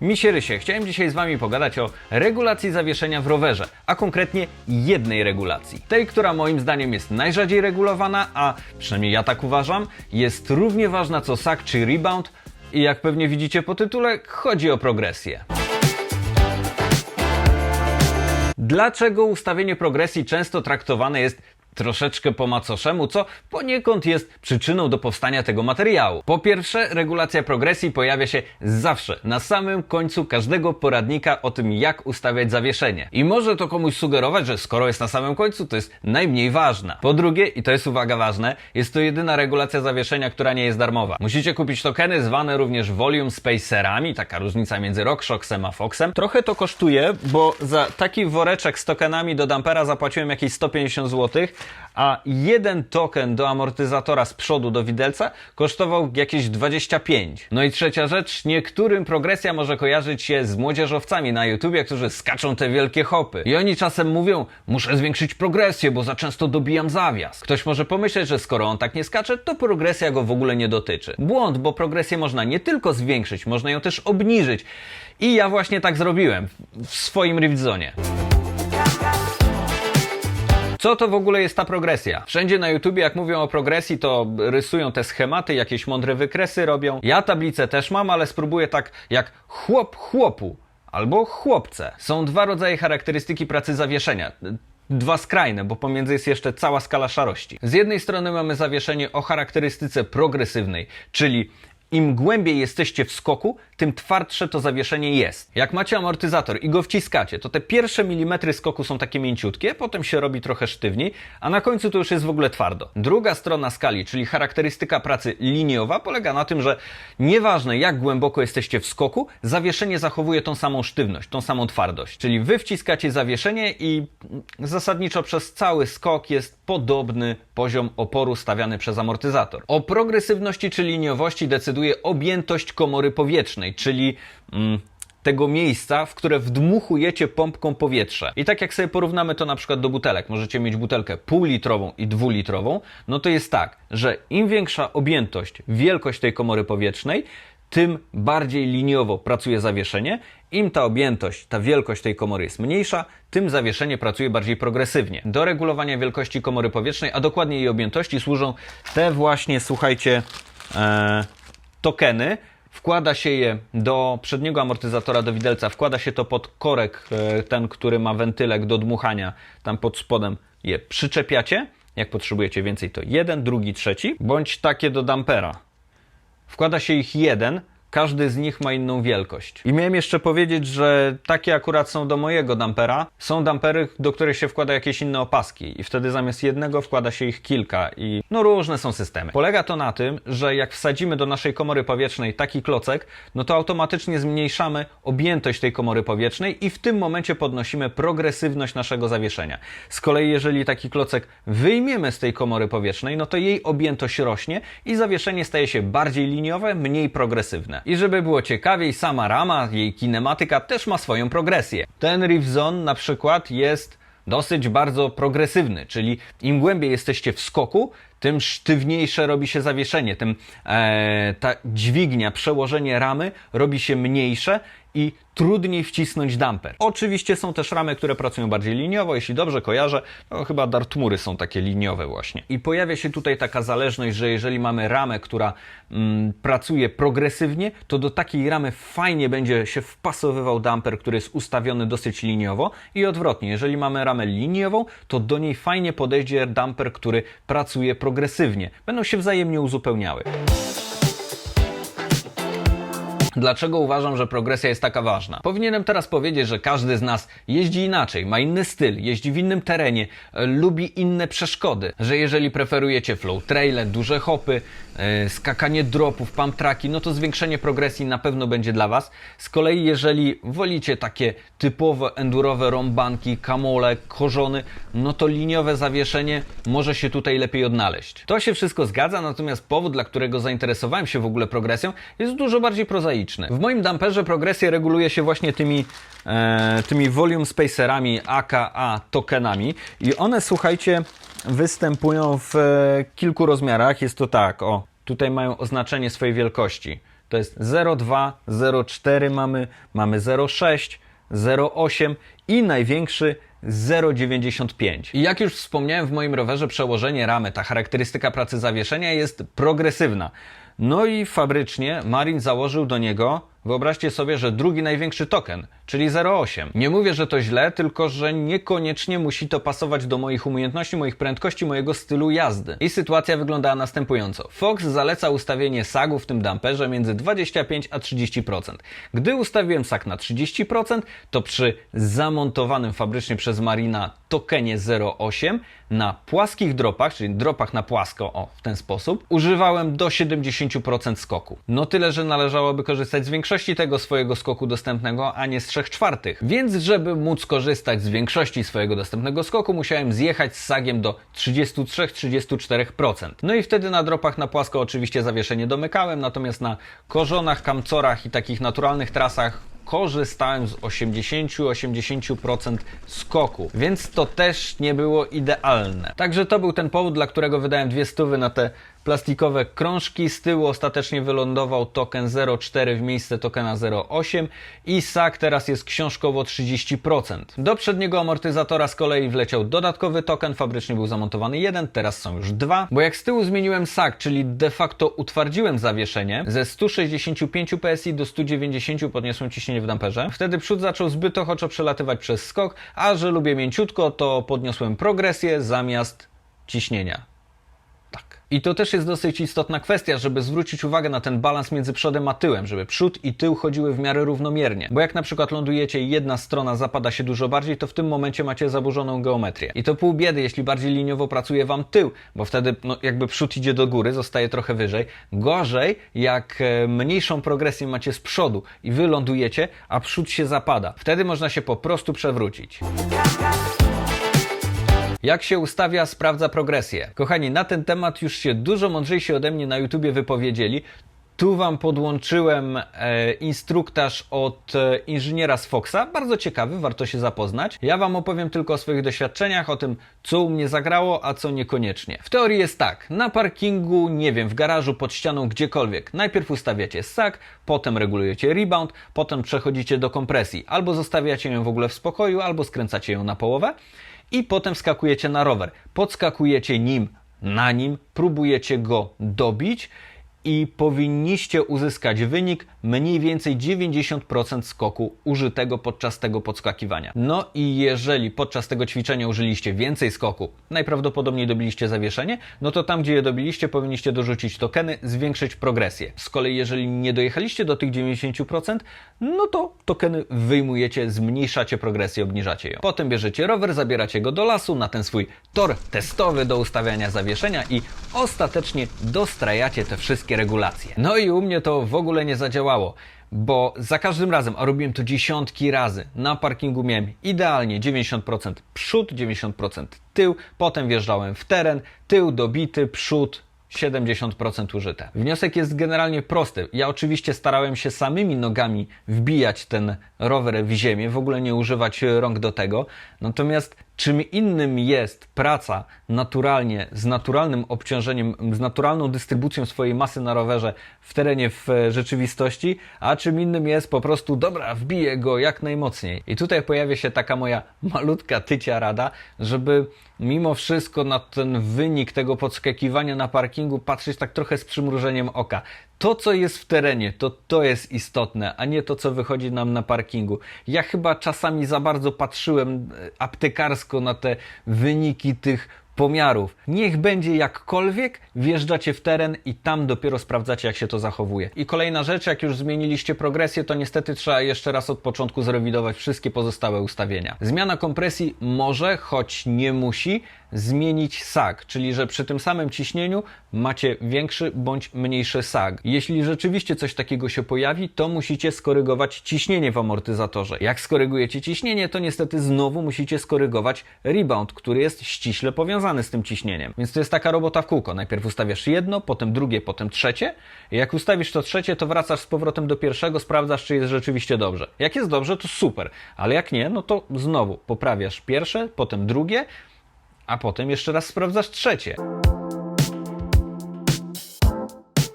Misie Rysie, chciałem dzisiaj z Wami pogadać o regulacji zawieszenia w rowerze, a konkretnie jednej regulacji. Tej, która moim zdaniem jest najrzadziej regulowana, a przynajmniej ja tak uważam, jest równie ważna co SAC czy rebound i jak pewnie widzicie po tytule, chodzi o progresję. Dlaczego ustawienie progresji często traktowane jest troszeczkę po macoszemu, co poniekąd jest przyczyną do powstania tego materiału? Po pierwsze, regulacja progresji pojawia się zawsze na samym końcu każdego poradnika o tym, jak ustawiać zawieszenie. I może to komuś sugerować, że skoro jest na samym końcu, to jest najmniej ważna. Po drugie, i to jest uwaga ważne, jest to jedyna regulacja zawieszenia, która nie jest darmowa. Musicie kupić tokeny zwane również Volume Spacerami, taka różnica między RockShoxem a Foxem. Trochę to kosztuje, bo za taki woreczek z tokenami do dampera zapłaciłem jakieś 150 zł, a jeden token do amortyzatora z przodu do widelca kosztował jakieś 25. No i trzecia rzecz, niektórym progresja może kojarzyć się z młodzieżowcami na YouTubie, którzy skaczą te wielkie hopy. I oni czasem mówią, muszę zwiększyć progresję, bo za często dobijam zawias. Ktoś może pomyśleć, że skoro on tak nie skacze, to progresja go w ogóle nie dotyczy. Błąd, bo progresję można nie tylko zwiększyć, można ją też obniżyć. I ja właśnie tak zrobiłem w swoim Riftzonie. Co to w ogóle jest ta progresja? Wszędzie na YouTubie, jak mówią o progresji, to rysują te schematy, jakieś mądre wykresy robią. Ja tablicę też mam, ale spróbuję tak jak chłop chłopu albo chłopce. Są dwa rodzaje charakterystyki pracy zawieszenia. Dwa skrajne, bo pomiędzy jest jeszcze cała skala szarości. Z jednej strony mamy zawieszenie o charakterystyce progresywnej, czyli im głębiej jesteście w skoku, tym twardsze to zawieszenie jest. Jak macie amortyzator i go wciskacie, to te pierwsze milimetry skoku są takie mięciutkie, potem się robi trochę sztywniej, a na końcu to już jest w ogóle twardo. Druga strona skali, czyli charakterystyka pracy liniowa, polega na tym, że nieważne jak głęboko jesteście w skoku, zawieszenie zachowuje tą samą sztywność, tą samą twardość. Czyli wy wciskacie zawieszenie i zasadniczo przez cały skok jest podobny poziom oporu stawiany przez amortyzator. O progresywności czy liniowości decyduje objętość komory powietrznej, czyli mm, tego miejsca, w które wdmuchujecie pompką powietrze. I tak jak sobie porównamy to na przykład do butelek, możecie mieć butelkę półlitrową i dwulitrową, no to jest tak, że im większa objętość, wielkość tej komory powietrznej, tym bardziej liniowo pracuje zawieszenie. Im ta objętość, ta wielkość tej komory jest mniejsza, tym zawieszenie pracuje bardziej progresywnie. Do regulowania wielkości komory powietrznej, a dokładnie jej objętości służą te właśnie, słuchajcie, e, tokeny. Wkłada się je do przedniego amortyzatora, do widelca, wkłada się to pod korek, e, ten, który ma wentylek do dmuchania, tam pod spodem je przyczepiacie. Jak potrzebujecie więcej, to jeden, drugi, trzeci, bądź takie do dampera. Wkłada się ich jeden, każdy z nich ma inną wielkość. I miałem jeszcze powiedzieć, że takie akurat są do mojego dampera. Są dampery, do których się wkłada jakieś inne opaski i wtedy zamiast jednego wkłada się ich kilka i no różne są systemy. Polega to na tym, że jak wsadzimy do naszej komory powietrznej taki klocek, no to automatycznie zmniejszamy objętość tej komory powietrznej i w tym momencie podnosimy progresywność naszego zawieszenia. Z kolei jeżeli taki klocek wyjmiemy z tej komory powietrznej, no to jej objętość rośnie i zawieszenie staje się bardziej liniowe, mniej progresywne. I żeby było ciekawiej, sama rama, jej kinematyka też ma swoją progresję. Ten Rift Zone na przykład jest dosyć bardzo progresywny, czyli im głębiej jesteście w skoku, tym sztywniejsze robi się zawieszenie, tym e, ta dźwignia, przełożenie ramy robi się mniejsze i trudniej wcisnąć damper. Oczywiście są też ramy, które pracują bardziej liniowo, jeśli dobrze kojarzę, to chyba Dartmury są takie liniowe właśnie. I pojawia się tutaj taka zależność, że jeżeli mamy ramę, która mm, pracuje progresywnie, to do takiej ramy fajnie będzie się wpasowywał damper, który jest ustawiony dosyć liniowo i odwrotnie, jeżeli mamy ramę liniową, to do niej fajnie podejdzie damper, który pracuje progresywnie. Będą się wzajemnie uzupełniały. Dlaczego uważam, że progresja jest taka ważna? Powinienem teraz powiedzieć, że każdy z nas jeździ inaczej, ma inny styl, jeździ w innym terenie, e, lubi inne przeszkody. Że jeżeli preferujecie flow traile, duże hopy, e, skakanie dropów, pump tracki, no to zwiększenie progresji na pewno będzie dla Was. Z kolei jeżeli wolicie takie typowe endurowe rąbanki, kamole, korzony, no to liniowe zawieszenie może się tutaj lepiej odnaleźć. To się wszystko zgadza, natomiast powód, dla którego zainteresowałem się w ogóle progresją, jest dużo bardziej prozaiczny. W moim damperze progresję reguluje się właśnie tymi, e, tymi volume spacerami, aka tokenami i one, słuchajcie, występują w e, kilku rozmiarach. Jest to tak, o, tutaj mają oznaczenie swojej wielkości. to jest 0,2, 0,4 mamy, mamy 0,6, 0,8 i największy 0,95. I jak już wspomniałem w moim rowerze, przełożenie ramy, ta charakterystyka pracy zawieszenia jest progresywna. No i fabrycznie Marin założył do niego, wyobraźcie sobie, że drugi największy token, czyli 0,8. Nie mówię, że to źle, tylko że niekoniecznie musi to pasować do moich umiejętności, moich prędkości, mojego stylu jazdy. I sytuacja wyglądała następująco. Fox zaleca ustawienie sagu w tym damperze między 25 a 30%. Gdy ustawiłem sag na 30%, to przy zamontowanym fabrycznie przez Marina tokenie 0,8 na płaskich dropach, czyli dropach na płasko, o, w ten sposób, używałem do 70% skoku. No tyle, że należałoby korzystać z większości tego swojego skoku dostępnego, a nie z 3 czwartych. Więc, żeby móc korzystać z większości swojego dostępnego skoku, musiałem zjechać z sagiem do 33-34%. No i wtedy na dropach na płasko oczywiście zawieszenie domykałem, natomiast na korzonach, kamcorach i takich naturalnych trasach korzystałem z 80-80% skoku, więc to też nie było idealne. Także to był ten powód, dla którego wydałem dwie stówy na te plastikowe krążki. Z tyłu ostatecznie wylądował token 0,4 w miejsce tokena 0,8 i SAK teraz jest książkowo 30%. Do przedniego amortyzatora z kolei wleciał dodatkowy token, fabrycznie był zamontowany jeden, teraz są już dwa, bo jak z tyłu zmieniłem SAK, czyli de facto utwardziłem zawieszenie, ze 165 PSI do 190 podniosłem ciśnienie w damperze, wtedy przód zaczął zbyt ochoczo przelatywać przez skok, a że lubię mięciutko, to podniosłem progresję zamiast ciśnienia. Tak. I to też jest dosyć istotna kwestia, żeby zwrócić uwagę na ten balans między przodem a tyłem, żeby przód i tył chodziły w miarę równomiernie. Bo jak na przykład lądujecie i jedna strona zapada się dużo bardziej, to w tym momencie macie zaburzoną geometrię. I to pół biedy, jeśli bardziej liniowo pracuje wam tył, bo wtedy no, jakby przód idzie do góry, zostaje trochę wyżej. Gorzej, jak e, mniejszą progresję macie z przodu i wy lądujecie, a przód się zapada. Wtedy można się po prostu przewrócić. Jak się ustawia, sprawdza progresję. Kochani, na ten temat już się dużo mądrzejsi ode mnie na YouTubie wypowiedzieli. Tu Wam podłączyłem e, instruktaż od e, inżyniera z Foxa. Bardzo ciekawy, warto się zapoznać. Ja Wam opowiem tylko o swoich doświadczeniach, o tym, co u mnie zagrało, a co niekoniecznie. W teorii jest tak, na parkingu, nie wiem, w garażu, pod ścianą, gdziekolwiek. Najpierw ustawiacie sak, potem regulujecie rebound, potem przechodzicie do kompresji. Albo zostawiacie ją w ogóle w spokoju, albo skręcacie ją na połowę i potem wskakujecie na rower. Podskakujecie nim na nim, próbujecie go dobić i powinniście uzyskać wynik mniej więcej 90% skoku użytego podczas tego podskakiwania. No i jeżeli podczas tego ćwiczenia użyliście więcej skoku, najprawdopodobniej dobiliście zawieszenie, no to tam, gdzie je dobiliście, powinniście dorzucić tokeny, zwiększyć progresję. Z kolei, jeżeli nie dojechaliście do tych 90%, no to tokeny wyjmujecie, zmniejszacie progresję, obniżacie ją. Potem bierzecie rower, zabieracie go do lasu na ten swój tor testowy do ustawiania zawieszenia i ostatecznie dostrajacie te wszystkie regulacje. No i u mnie to w ogóle nie zadziałało. Bo za każdym razem, a robiłem to dziesiątki razy, na parkingu miałem idealnie 90% przód, 90% tył, potem wjeżdżałem w teren, tył dobity, przód 70% użyte. Wniosek jest generalnie prosty. Ja oczywiście starałem się samymi nogami wbijać ten rower w ziemię, w ogóle nie używać rąk do tego. Natomiast czym innym jest praca naturalnie, z naturalnym obciążeniem, z naturalną dystrybucją swojej masy na rowerze w terenie w rzeczywistości, a czym innym jest po prostu, dobra, wbiję go jak najmocniej. I tutaj pojawia się taka moja malutka tycia rada, żeby mimo wszystko na ten wynik tego podskakiwania na parkingu patrzeć tak trochę z przymrużeniem oka. To, co jest w terenie, to to jest istotne, a nie to, co wychodzi nam na parkingu. Ja chyba czasami za bardzo patrzyłem e, aptekarsko na te wyniki tych pomiarów. Niech będzie jakkolwiek, wjeżdżacie w teren i tam dopiero sprawdzacie, jak się to zachowuje. I kolejna rzecz, jak już zmieniliście progresję, to niestety trzeba jeszcze raz od początku zrewidować wszystkie pozostałe ustawienia. Zmiana kompresji może, choć nie musi, zmienić sag, czyli że przy tym samym ciśnieniu macie większy bądź mniejszy sag. Jeśli rzeczywiście coś takiego się pojawi, to musicie skorygować ciśnienie w amortyzatorze. Jak skorygujecie ciśnienie, to niestety znowu musicie skorygować rebound, który jest ściśle powiązany z tym ciśnieniem. Więc to jest taka robota w kółko. Najpierw ustawiasz jedno, potem drugie, potem trzecie. Jak ustawisz to trzecie, to wracasz z powrotem do pierwszego, sprawdzasz, czy jest rzeczywiście dobrze. Jak jest dobrze, to super, ale jak nie, no to znowu poprawiasz pierwsze, potem drugie, a potem jeszcze raz sprawdzasz trzecie.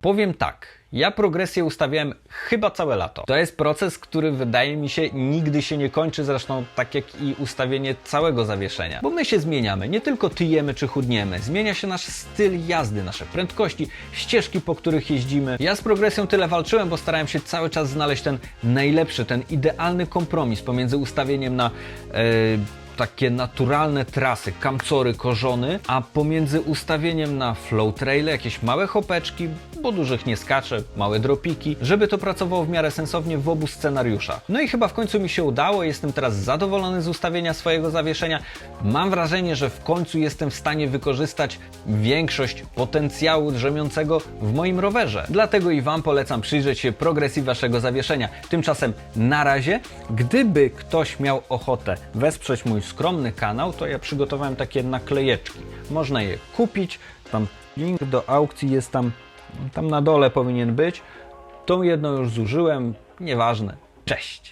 Powiem tak, Ja progresję ustawiałem chyba całe lato. To jest proces, który wydaje mi się nigdy się nie kończy, zresztą tak jak i ustawienie całego zawieszenia. Bo my się zmieniamy, nie tylko tyjemy czy chudniemy, zmienia się nasz styl jazdy, nasze prędkości, ścieżki, po których jeździmy. Ja z progresją tyle walczyłem, bo starałem się cały czas znaleźć ten najlepszy, ten idealny kompromis pomiędzy ustawieniem na e, takie naturalne trasy, kamcory, korzony, a pomiędzy ustawieniem na flow traile, jakieś małe hopeczki, bo dużych nie skacze, małe dropiki, żeby to pracowało w miarę sensownie w obu scenariuszach. No i chyba w końcu mi się udało, jestem teraz zadowolony z ustawienia swojego zawieszenia. Mam wrażenie, że w końcu jestem w stanie wykorzystać większość potencjału drzemiącego w moim rowerze. Dlatego i Wam polecam przyjrzeć się progresji Waszego zawieszenia. Tymczasem na razie, gdyby ktoś miał ochotę wesprzeć mój skromny kanał, to ja przygotowałem takie naklejeczki. Można je kupić, tam link do aukcji jest tam, tam na dole powinien być. Tą jedną już zużyłem, nieważne. Cześć!